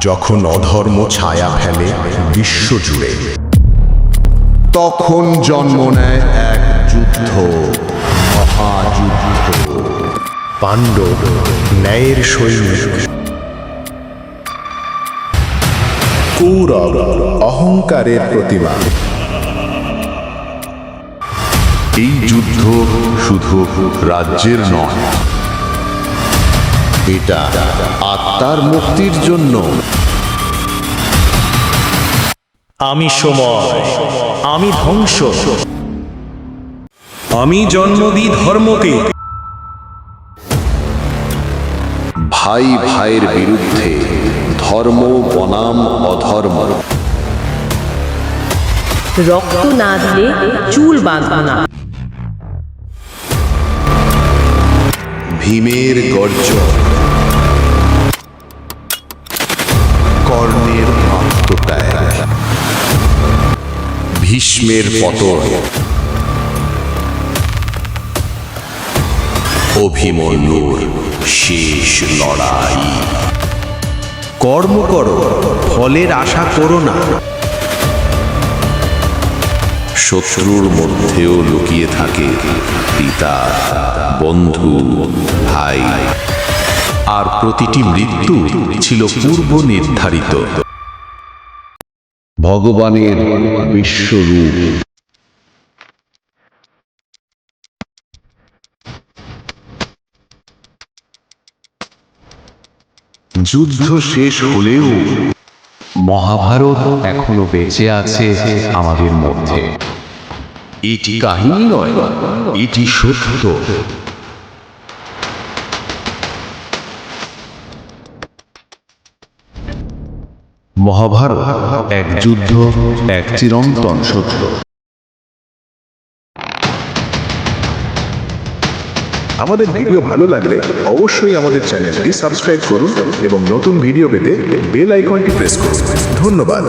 যখন অধর্ম ছায়া ফেলে বিশ্বজুড়ে তখন জন্ম নেয় এক যুদ্ধ মহাযুদ্ধ। পাণ্ডব ন্যায়ের সৈনিক। কৌরব অহংকারের প্রতিমা। এই যুদ্ধ শুধু রাজ্যের নয় এটা আত্মার মুক্তির জন্য। আমি সময় আমি ধ্বংস। আমি জন্ম দিই ধর্মকে। ভাই ভাইয়ের বিরুদ্ধে ধর্ম বনাম অধর্ম। রক্ত না দিলে চুল বাঁধবো না। ভীমের গর্জন। ভীষ্মের পতন অভিমন্যুর শেষ লড়াই। কর্ম করো, ফলের আশা করো না। শত্রুর মধ্যেও লুকিয়ে থাকে পিতা, বন্ধু, ভাই। আর প্রতিটি মৃত্যু ছিল পূর্ব নির্ধারিত ভগবানের বিশ্বরূপ। যুদ্ধ শেষ হলেও মহাভারত এখনও বেঁচে আছে আমাদের মধ্যে। এটি কাহিনী নয়, এটি সত্য। মহাভারত, এক যুদ্ধ, এক চিরন্তন সত্য। আমাদের ভিডিও ভালো লাগলে অবশ্যই আমাদের চ্যানেলটি সাবস্ক্রাইব করুন এবং নতুন ভিডিও পেতে বেল আইকনটি প্রেস করুন। ধন্যবাদ।